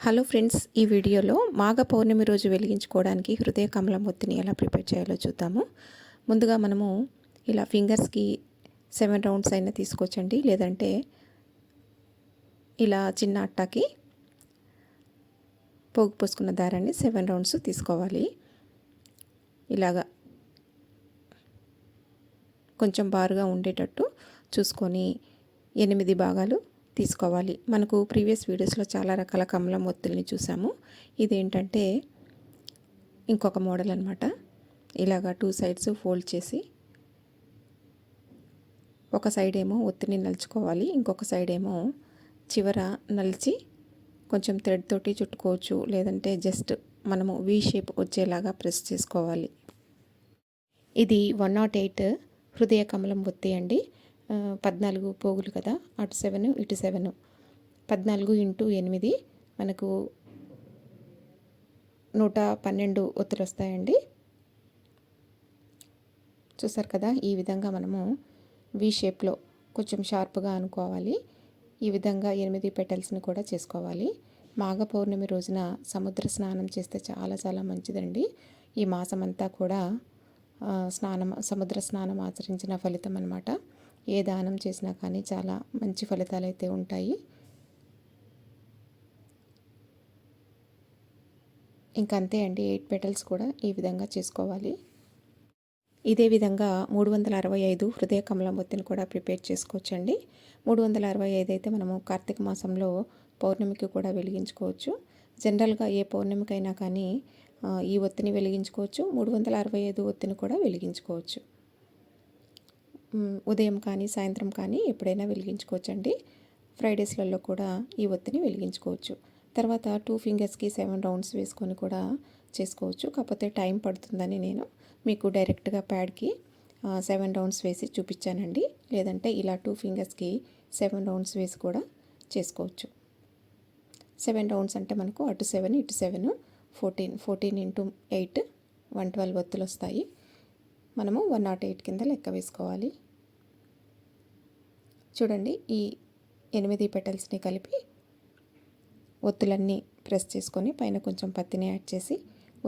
Hello friends ఈ వీడియోలో మాఘ పౌర్ణమి రోజు వెలిగించుకోవడానికి హృదయ కమలం ఒత్తిని ఎలా ప్రిపేర్ చేయాలో చూద్దాము. ముందుగా మనము ఇలా ఫింగర్స్కి సెవెన్ రౌండ్స్ అయినా తీసుకోవచ్చండి. లేదంటే ఇలా చిన్న అట్టాకి పోగు పోసుకున్న దారాన్ని సెవెన్ రౌండ్స్ తీసుకోవాలి. ఇలాగా కొంచెం బారుగా ఉండేటట్టు చూసుకొని ఎనిమిది భాగాలు తీసుకోవాలి. మనకు ప్రీవియస్ వీడియోస్లో చాలా రకాల కమలం ఒత్తుల్ని చూసాము. ఇదేంటంటే ఇంకొక మోడల్ అనమాట ఇలాగా టూ సైడ్స్ ఫోల్డ్ చేసి ఒక సైడ్ ఏమో ఒత్తిని నలుచుకోవాలి. ఇంకొక సైడ్ ఏమో చివర నలిచి కొంచెం థ్రెడ్ తోటి చుట్టుకోవచ్చు. లేదంటే జస్ట్ మనము వీ షేప్ వచ్చేలాగా ప్రెస్ చేసుకోవాలి. ఇది వన్ నాట్ ఎయిట్ హృదయ కమలం ఒత్తి అండి. పద్నాలుగు పోగులు కదా? అటు సెవెన్ ఇటు సెవెన్. పద్నాలుగు ఇంటూ ఎనిమిది మనకు నూట పన్నెండు ఒత్తులు వస్తాయండి. చూసారు కదా ఈ విధంగా మనము వి షేప్లో కొంచెం షార్ప్గా అనుకోవాలి. ఈ విధంగా ఎనిమిది పెటల్స్ని కూడా చేసుకోవాలి. మాఘ పౌర్ణమి రోజున సముద్ర స్నానం చేస్తే చాలా చాలా మంచిదండి. ఈ మాసం అంతా కూడా స్నానం సముద్ర స్నానం ఆచరించిన ఫలితం అనమాట ఏ దానం చేసినా కానీ చాలా మంచి ఫలితాలు అయితే ఉంటాయి. ఇంకంతే అండి ఎయిట్ పెటల్స్ కూడా ఈ విధంగా చేసుకోవాలి. ఇదే విధంగా మూడు వందల అరవై ఐదు హృదయ కమలం ఒత్తిని కూడా ప్రిపేర్ చేసుకోవచ్చండి. మూడు వందల అరవై ఐదు అయితే మనము కార్తీక మాసంలో పౌర్ణమికి కూడా వెలిగించుకోవచ్చు. జనరల్గా ఏ పౌర్ణమికైనా కానీ ఈ ఒత్తిని వెలిగించుకోవచ్చు. మూడు వందల అరవై ఐదు ఒత్తిని కూడా వెలిగించుకోవచ్చు. ఉదయం కానీ సాయంత్రం కానీ ఎప్పుడైనా వెలిగించుకోవచ్చండి. ఫ్రైడేస్లలో కూడా ఈ ఒత్తిని వెలిగించుకోవచ్చు. తర్వాత టూ ఫింగర్స్కి సెవెన్ రౌండ్స్ వేసుకొని కూడా చేసుకోవచ్చు. కాకపోతే టైం పడుతుందని నేను మీకు డైరెక్ట్గా ప్యాడ్కి సెవెన్ రౌండ్స్ వేసి చూపించానండి. లేదంటే ఇలా టూ ఫింగర్స్కి సెవెన్ రౌండ్స్ వేసి కూడా చేసుకోవచ్చు. సెవెన్ రౌండ్స్ అంటే మనకు అటు సెవెన్ ఇటు seven fourteen fourteen into eight one twelve ఒత్తులు వస్తాయి మనము వన్ నాట్ ఎయిట్ కింద లెక్క వేసుకోవాలి. చూడండి ఈ ఎనిమిది పెటల్స్ని కలిపి ఒత్తులన్నీ ప్రెస్ చేసుకొని పైన కొంచెం పత్తిని యాడ్ చేసి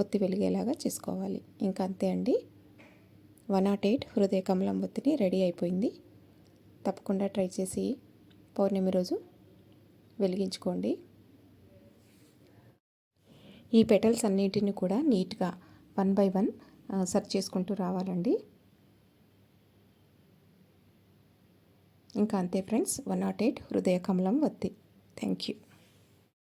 ఒత్తి వెలిగేలాగా చేసుకోవాలి. ఇంకా అంతే అండి. వన్ నాట్ oh ఎయిట్ హృదయ కమలం ఒత్తిని రెడీ అయిపోయింది. తప్పకుండా ట్రై చేసి పౌర్ణమి రోజు వెలిగించుకోండి. ఈ పెటల్స్ అన్నిటిని కూడా నీట్గా వన్ బై వన్ సెర్చ్ చేసుకుంటూ రావాలండి. ఇంకా అంతే ఫ్రెండ్స్ వన్ నాట్ ఎయిట్ హృదయ కమలం వత్తి. Thank you.